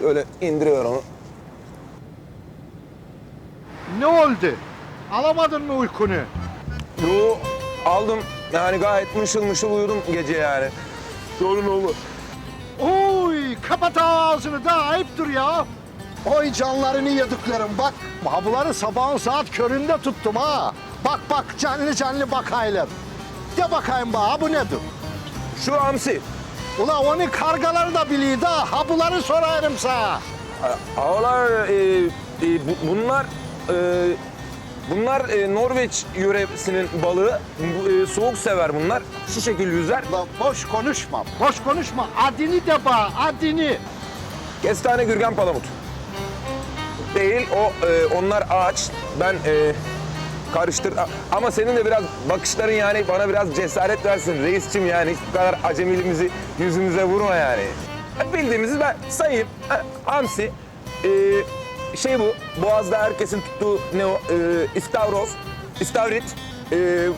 Şöyle indiriyor onu. Ne oldu? Alamadın mı uykunu? Yo aldım. Yani gayet mışıl mışıl uyudum gece yani. Sorun oldu. Oy kapat ağzını da ayıptır ya. Oy canlarını yediklerim bak. Habuları sabahın saat köründe tuttum ha. Bak bak canlı canlı bakaylar. De bakayım bana bu nedir? Şu hamsi. Ula onu kargaları da biliyor da habuları sorarım sana. Ağlar e, e, bu- bunlar e, bunlar e, Norveç yöresinin balığı. Bu, e, soğuk sever bunlar. Şu şekil yüzer. Ulan boş konuşma, boş konuşma. Adini de bana, adini. Kestane gürgen palamut. Değil o e, onlar ağaç. Ben e, karıştır ama senin de biraz bakışların yani bana biraz cesaret versin reisçim yani hiç bu kadar acemiliğimizi yüzümüze vurma yani. Bildiğimizi ben sayayım. Ha, Hamsi e, şey bu boğazda herkesin tuttuğu ne o e, istavroz, istavrit e,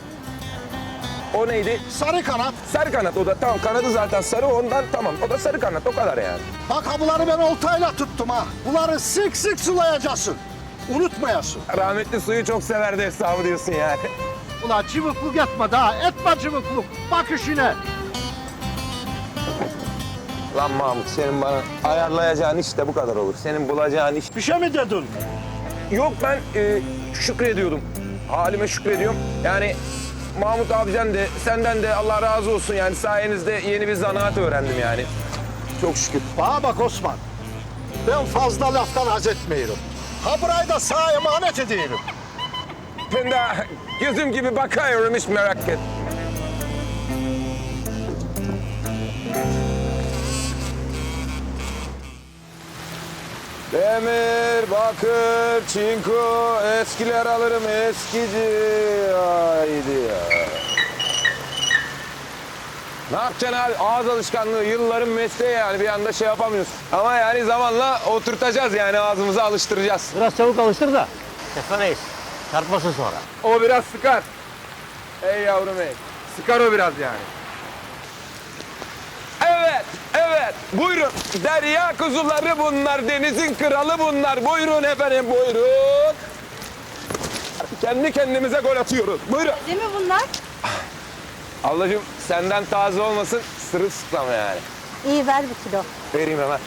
o neydi? Sarı kanat. Sarı kanat o da tamam kanadı zaten sarı ondan tamam o da sarı kanat o kadar yani. Bak habuları ben oltayla tuttum ha. Bunları sık sık sulayacaksın. Unutmayasın. Rahmetli suyu çok severdi hesabı diyorsun yani. Ulan cıvıklık etme daha, etme cıvıklık. Bak işine. Lan Mahmut senin bana ayarlayacağın iş de bu kadar olur. Senin bulacağın iş... Bir şey mi dedin? Yok ben e, şükrediyordum. Halime şükrediyorum. Yani Mahmut abiden de senden de Allah razı olsun yani sayenizde yeni bir zanaat öğrendim yani. Çok şükür. Bana bak Osman. Ben fazla laftan haz etmiyorum. Ha burayı da sana emanet ediyorum. Ben de gözüm gibi bakıyorum hiç merak et. Demir, bakır, çinko, eskiler alırım eskici. Haydi ya. Ne yapacaksın abi? Ağız alışkanlığı, yılların mesleği yani bir anda şey yapamıyorsun. Ama yani zamanla oturtacağız yani ağzımıza alıştıracağız. Biraz çabuk alıştır da. Stefan Reis. Çarpmasın sonra. O biraz sıkar. Ey yavrum ey. Sıkar o biraz yani. Evet, evet. Buyurun. Derya kuzuları bunlar. Denizin kralı bunlar. Buyurun efendim, buyurun. Kendi kendimize gol atıyoruz. Buyurun. Değil mi bunlar? Ablacığım senden taze olmasın, sırılsıklam yani. İyi ver bir kilo. Vereyim hemen.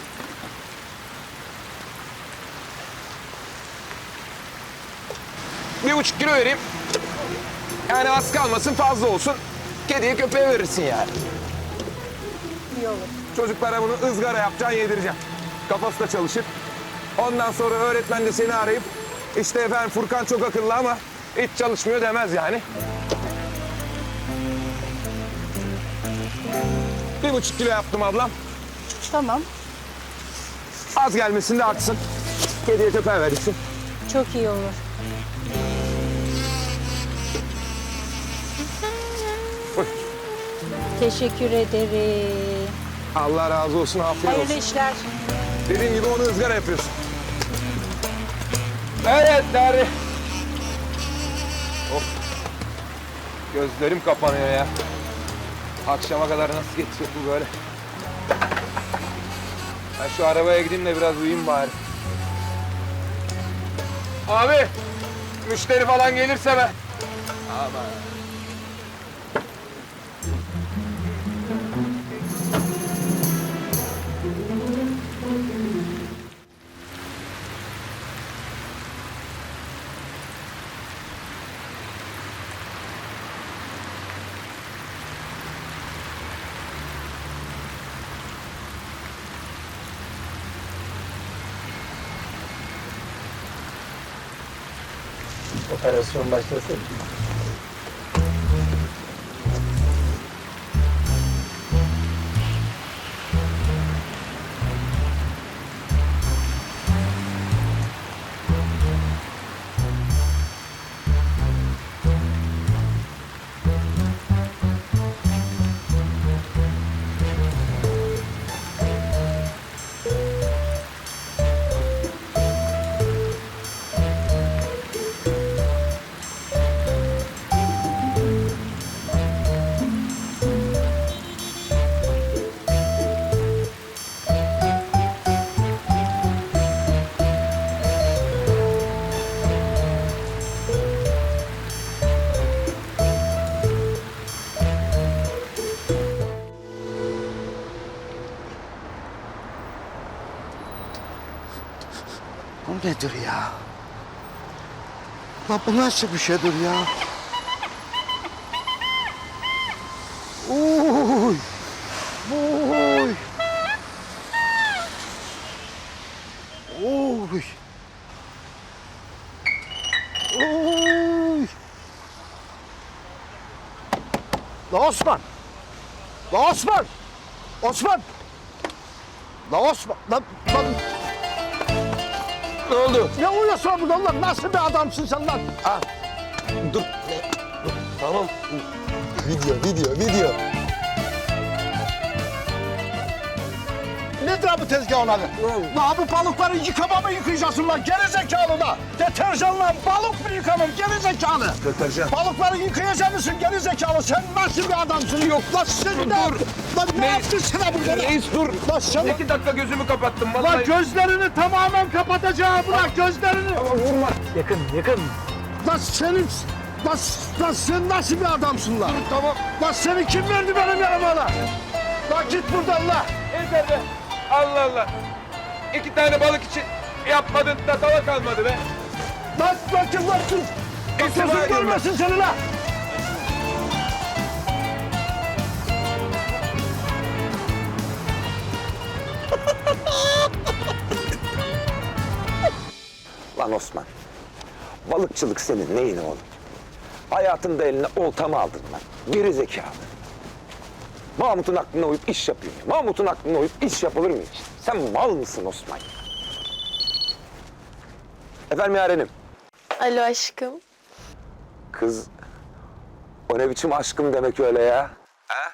Bir buçuk kilo vereyim. Yani az kalmasın fazla olsun. Kediye köpeğe verirsin yani. İyi olur. Çocuklara bunu ızgara yapacaksın yedireceğim. Kafası da çalışır. Ondan sonra öğretmen de seni arayıp işte efendim Furkan çok akıllı ama hiç çalışmıyor demez yani. Bir buçuk kilo yaptım ablam. Tamam. Az gelmesin de artsın. Kediye köpeğe verirsin. Çok iyi olur. Buyur. Teşekkür ederim. Allah razı olsun, afiyet Hayırlı olsun. işler. Dediğim gibi onu ızgara yapıyorsun. Evet, Dari. Of. Gözlerim kapanıyor ya. Akşama kadar nasıl geçecek bu böyle? Ben şu arabaya gideyim de biraz uyuyayım bari. Abi, müşteri falan gelirse ben... Aman. operação mais tranquila. Bu nedir ya? La bu nasıl bir şeydir ya? Uy! Uy! Uy! Uy! La Osman! La Osman! Osman! La Osman! Lan, lan Ne oldu? ne uyuyorsun burada lan? Nasıl bir adamsın sen lan? Ah, dur. Tamam. Video, video, video. Abi tezgahın adı? La bu balıkları yıkama mı yıkayacaksın lan? Geri zekalı da. Deterjanla balık mı yıkanır? Geri zekalı. Deterjan. Balıkları yıkayacak mısın geri zekalı? Sen nasıl bir adamsın? Yok lan sen Dur, ne? dur. Lan ne, Ne? yaptın sana burada? Reis dur. Lan sen... İki dakika gözümü kapattım vallahi. gözlerini tamamen kapatacağım. Bırak gözlerini. Vurma. Yakın, yakın. Lan senin... Lan, lan sen nasıl bir adamsın lan? Tamam. Lan seni kim verdi benim yanıma lan? Lan git buradan lan. Yeter be. Allah Allah. İki tane balık için yapmadın da tava kalmadı be. Lan kim? İstifa Gözün görmesin seni lan. Lan Osman. Balıkçılık senin neyin oğlum? Hayatında eline olta mı aldın lan? Geri zekalı. Mahmut'un aklına uyup iş yapıyorsun. ya. Mahmut'un aklına uyup iş yapılır mı hiç? Sen mal mısın Osman? Efendim yarenim. Alo aşkım. Kız o ne biçim aşkım demek öyle ya? Ha?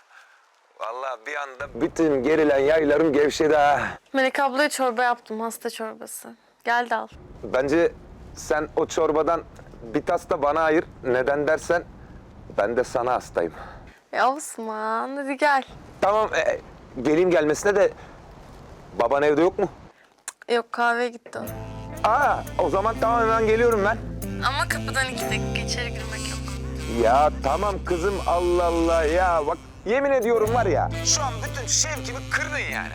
Vallahi bir anda bütün gerilen yaylarım gevşedi ha. Melek ablaya çorba yaptım, hasta çorbası. Gel de al. Bence sen o çorbadan bir tas da bana ayır. Neden dersen ben de sana hastayım. Ya Osman, hadi gel. Tamam e, geleyim gelmesine de baban evde yok mu? Yok kahveye gitti o. Aa o zaman tamam hemen geliyorum ben. Ama kapıdan iki dakika içeri girmek yok. Ya tamam kızım Allah Allah ya bak yemin ediyorum var ya şu an bütün şevkimi kırdın yani.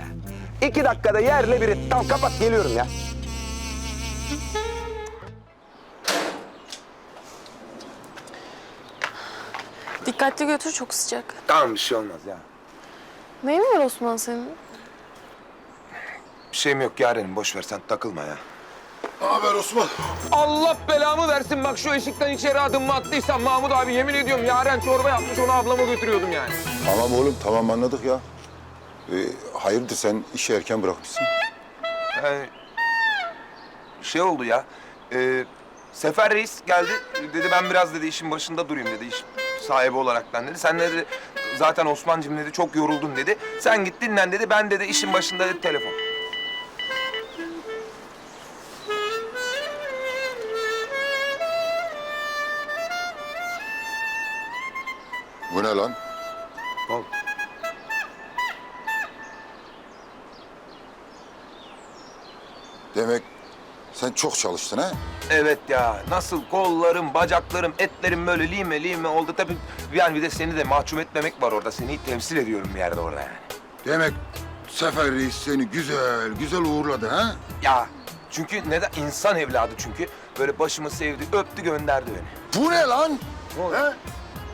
İki dakikada yerle bir et. Tamam kapat geliyorum ya. Dikkatli götür çok sıcak. Tamam bir şey olmaz ya. Neyin var Osman senin? Bir şeyim yok yarenim boş ver sen takılma ya. haber Osman? Allah belamı versin bak şu eşikten içeri adımımı attıysam Mahmut abi yemin ediyorum Yaren çorba yapmış onu ablama götürüyordum yani. Tamam oğlum tamam anladık ya. Ee, hayırdır sen işi erken bırakmışsın? Yani şey oldu ya. E, Sefer Reis geldi. Dedi ben biraz dedi işin başında durayım dedi. iş sahibi olaraktan dedi. Sen dedi zaten Osman'cığım dedi çok yoruldun dedi. Sen git dinlen dedi. Ben dedi işin başında dedi telefon. Bu ne lan? Oldu? Demek sen çok çalıştın ha? Evet ya nasıl kollarım, bacaklarım, etlerim böyle lime lime oldu. Tabii yani bir de seni de mahcup etmemek var orada. Seni temsil ediyorum bir yerde orada yani. Demek Sefer Reis seni güzel güzel uğurladı ha? Ya çünkü neden? insan evladı çünkü. Böyle başımı sevdi, öptü gönderdi beni. Bu ne lan? oldu? He?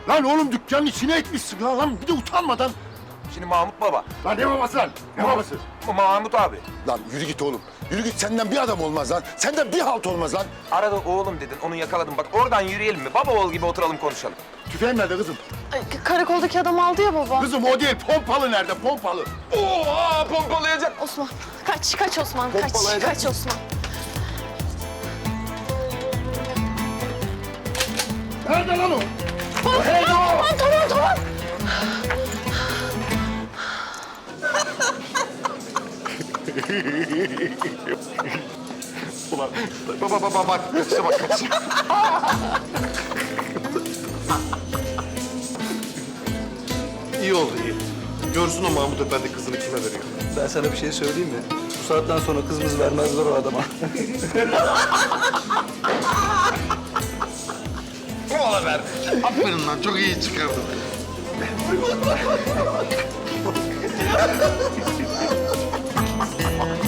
Lan oğlum dükkanın içine etmişsin lan, lan bir de utanmadan. Şimdi Mahmut Baba, Lan ne babası lan? Ne babası? Mahmut abi. Lan yürü git oğlum. Yürü git senden bir adam olmaz lan. Senden bir halt olmaz lan. Arada oğlum dedin, onu yakaladım. Bak oradan yürüyelim mi? Baba oğul gibi oturalım konuşalım. Tüfeğin nerede kızım? Ay, karakoldaki adam aldı ya baba. Kızım o değil pompalı nerede pompalı? Oha pompalayacak. Osman, kaç, kaç Osman, kaç, kaç Osman. Nerede lan o? Tamam, tamam, tamam. Baba baba bak kaçışa bak kaçışa. İyi oldu iyi. Görsün o Mahmut Efendi kızını kime veriyor. Ben sana bir şey söyleyeyim mi? Bu saatten sonra kızımız vermezler o adama. Aferin lan çok iyi çıkardın. Thank you.